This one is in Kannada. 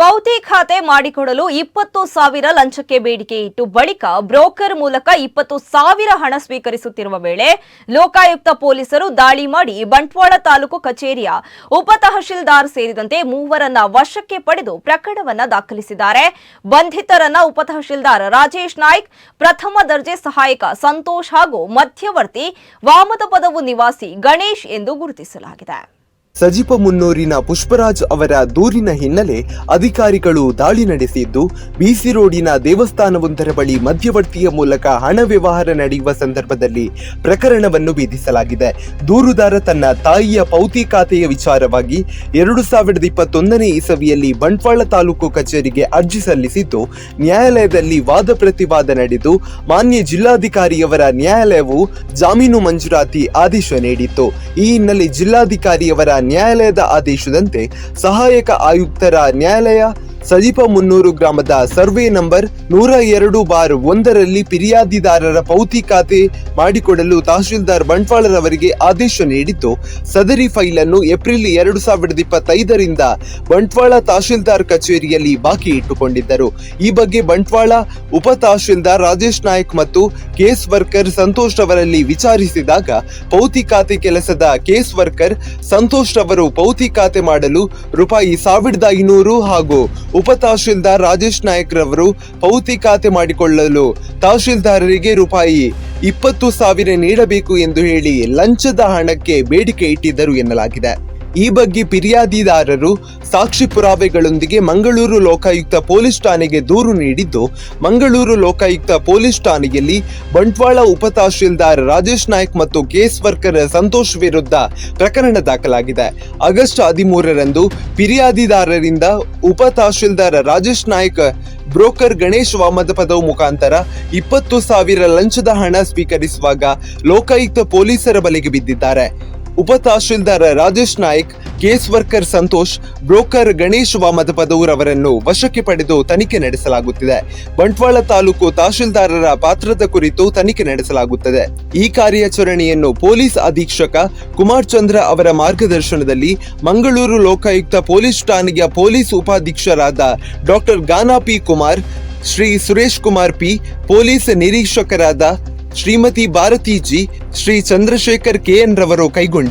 ಪೌತಿ ಖಾತೆ ಮಾಡಿಕೊಡಲು ಇಪ್ಪತ್ತು ಸಾವಿರ ಲಂಚಕ್ಕೆ ಬೇಡಿಕೆ ಇಟ್ಟು ಬಳಿಕ ಬ್ರೋಕರ್ ಮೂಲಕ ಇಪ್ಪತ್ತು ಸಾವಿರ ಹಣ ಸ್ವೀಕರಿಸುತ್ತಿರುವ ವೇಳೆ ಲೋಕಾಯುಕ್ತ ಪೊಲೀಸರು ದಾಳಿ ಮಾಡಿ ಬಂಟ್ವಾಳ ತಾಲೂಕು ಕಚೇರಿಯ ಉಪ ತಹಶೀಲ್ದಾರ್ ಸೇರಿದಂತೆ ಮೂವರನ್ನ ವಶಕ್ಕೆ ಪಡೆದು ಪ್ರಕರಣವನ್ನ ದಾಖಲಿಸಿದ್ದಾರೆ. ಬಂಧಿತರನ್ನ ಉಪ ತಹಶೀಲ್ದಾರ್ ರಾಜೇಶ್ ನಾಯ್ಕ್, ಪ್ರಥಮ ದರ್ಜೆ ಸಹಾಯಕ ಸಂತೋಷ್ ಹಾಗೂ ಮಧ್ಯವರ್ತಿ ವಾಮದ ಪದವು ನಿವಾಸಿ ಗಣೇಶ್ ಎಂದು ಗುರುತಿಸಲಾಗಿದೆ. ಸಜಿಪ ಮುನ್ನೂರಿನ ಪುಷ್ಪರಾಜ್ ಅವರ ದೂರಿನ ಹಿನ್ನೆಲೆ ಅಧಿಕಾರಿಗಳು ದಾಳಿ ನಡೆಸಿದ್ದು ಬಿಸಿ ರೋಡಿನ ದೇವಸ್ಥಾನವೊಂದರ ಬಳಿ ಮಧ್ಯವರ್ತಿಯ ಮೂಲಕ ಹಣ ವ್ಯವಹಾರ ನಡೆಯುವ ಸಂದರ್ಭದಲ್ಲಿ ಪ್ರಕರಣವನ್ನು ವಿಧಿಸಲಾಗಿದೆ. ದೂರುದಾರ ತನ್ನ ತಾಯಿಯ ಪೌತಿ ಖಾತೆಯ ವಿಚಾರವಾಗಿ ಎರಡು ಸಾವಿರದ ಇಪ್ಪತ್ತೊಂದನೇ ಇಸವಿಯಲ್ಲಿ ಬಂಟ್ವಾಳ ತಾಲೂಕು ಕಚೇರಿಗೆ ಅರ್ಜಿ ಸಲ್ಲಿಸಿದ್ದು, ನ್ಯಾಯಾಲಯದಲ್ಲಿ ವಾದ ಪ್ರತಿವಾದ ನಡೆದು ಮಾನ್ಯ ಜಿಲ್ಲಾಧಿಕಾರಿಯವರ ನ್ಯಾಯಾಲಯವು ಜಾಮೀನು ಮಂಜೂರಾತಿ ಆದೇಶ ನೀಡಿತ್ತು. ಈ ಹಿನ್ನೆಲೆ ಜಿಲ್ಲಾಧಿಕಾರಿಯವರ ನ್ಯಾಯಾಲಯದ ಆದೇಶದಂತೆ ಸಹಾಯಕ ಆಯುಕ್ತರ ನ್ಯಾಯಾಲಯ ಸಜಿಪ ಮುನ್ನೂರು ಗ್ರಾಮದ ಸರ್ವೆ ನಂಬರ್ ನೂರ ಎರಡು ಬಾರ್ ಒಂದರಲ್ಲಿ ಫಿರ್ಯಾದಿದಾರರ ಪೌತಿ ಖಾತೆ ಮಾಡಿಕೊಡಲು ತಹಶೀಲ್ದಾರ್ ಬಂಟ್ವಾಳರವರಿಗೆ ಆದೇಶ ನೀಡಿದ್ದು, ಸದರಿ ಅನ್ನು ಏಪ್ರಿಲ್ ಎರಡು ಸಾವಿರದ ಇಪ್ಪತ್ತೈದರಿಂದ ಬಂಟ್ವಾಳ ತಹಶೀಲ್ದಾರ್ ಕಚೇರಿಯಲ್ಲಿ ಬಾಕಿ ಇಟ್ಟುಕೊಂಡಿದ್ದರು. ಈ ಬಗ್ಗೆ ಬಂಟ್ವಾಳ ಉಪ ತಹಶೀಲ್ದಾರ್ ರಾಜೇಶ್ ನಾಯಕ್ ಮತ್ತು ಕೇಸ್ ವರ್ಕರ್ ಸಂತೋಷ್ ಅವರಲ್ಲಿ ವಿಚಾರಿಸಿದಾಗ, ಪೌತಿ ಖಾತೆ ಕೆಲಸದ ಕೇಸ್ ವರ್ಕರ್ ಸಂತೋಷ್ ಅವರು ಪೌತಿ ಖಾತೆ ಮಾಡಲು ರೂಪಾಯಿ ಸಾವಿರದ ಐನೂರು ಹಾಗೂ ಉಪ ತಹಶೀಲ್ದಾರ್ ರಾಜೇಶ್ ನಾಯಕ್ ರವರು ಪೌತಿ ಖಾತೆ ಮಾಡಿಕೊಳ್ಳಲು ತಹಶೀಲ್ದಾರರಿಗೆ ರೂಪಾಯಿ ಇಪ್ಪತ್ತು ಸಾವಿರ ನೀಡಬೇಕು ಎಂದು ಹೇಳಿ ಲಂಚದ ಹಣಕ್ಕೆ ಬೇಡಿಕೆ ಇಟ್ಟಿದ್ದರು ಎನ್ನಲಾಗಿದೆ. ಈ ಬಗ್ಗೆ ಫಿರ್ಯಾದಿದಾರರು ಸಾಕ್ಷಿ ಪುರಾವೆಗಳೊಂದಿಗೆ ಮಂಗಳೂರು ಲೋಕಾಯುಕ್ತ ಪೊಲೀಸ್ ಠಾಣೆಗೆ ದೂರು ನೀಡಿದ್ದು, ಮಂಗಳೂರು ಲೋಕಾಯುಕ್ತ ಪೊಲೀಸ್ ಠಾಣೆಯಲ್ಲಿ ಬಂಟ್ವಾಳ ಉಪ ರಾಜೇಶ್ ನಾಯ್ಕ್ ಮತ್ತು ಕೇಸ್ ವರ್ಕರ್ ಸಂತೋಷ್ ವಿರುದ್ಧ ಪ್ರಕರಣ ದಾಖಲಾಗಿದೆ. ಆಗಸ್ಟ್ ಹದಿಮೂರರಂದು ಫಿರ್ಯಾದಿದಾರರಿಂದ ಉಪ ರಾಜೇಶ್ ನಾಯ್ಕ್, ಬ್ರೋಕರ್ ಗಣೇಶ್ ವಾಮದ ಪದವು ಮುಖಾಂತರ ಇಪ್ಪತ್ತು ಸಾವಿರ ಲಂಚದ ಹಣ ಸ್ವೀಕರಿಸುವಾಗ ಲೋಕಾಯುಕ್ತ ಪೊಲೀಸರ ಬಲೆಗೆ ಬಿದ್ದಿದ್ದಾರೆ. ಉಪ tahsildar Rajesh Naik case worker Santosh, broker Ganesh Vamadapadur ಪದೂರವರನ್ನು ವಶಕ್ಕೆ ಪಡೆದು ತನಿಖೆ ನಡೆಸಲಾಗುತ್ತಿದೆ. ಬಂಟ್ವಾಳ ತಾಲೂಕು ತಹಶೀಲ್ದಾರರ ಪಾತ್ರದ ಕುರಿತು ತನಿಖೆ ನಡೆಸಲಾಗುತ್ತದೆ. ಈ ಕಾರ್ಯಾಚರಣೆಯನ್ನು ಪೊಲೀಸ್ ಅಧೀಕ್ಷಕ ಕುಮಾರ್ ಚಂದ್ರ ಅವರ ಮಾರ್ಗದರ್ಶನದಲ್ಲಿ ಮಂಗಳೂರು ಲೋಕಾಯುಕ್ತ ಪೊಲೀಸ್ ಠಾಣೆಯ police ಉಪಾಧೀಕ್ಷರಾದ doctor Gana P Kumar, Shri Suresh Kumar P, police ನಿರೀಕ್ಷಕರಾದ Shrimati Bharathi G Shri Chandrashekhar KN ರವರು ಕೈಗೊಂಡಿದ್ದಾರೆ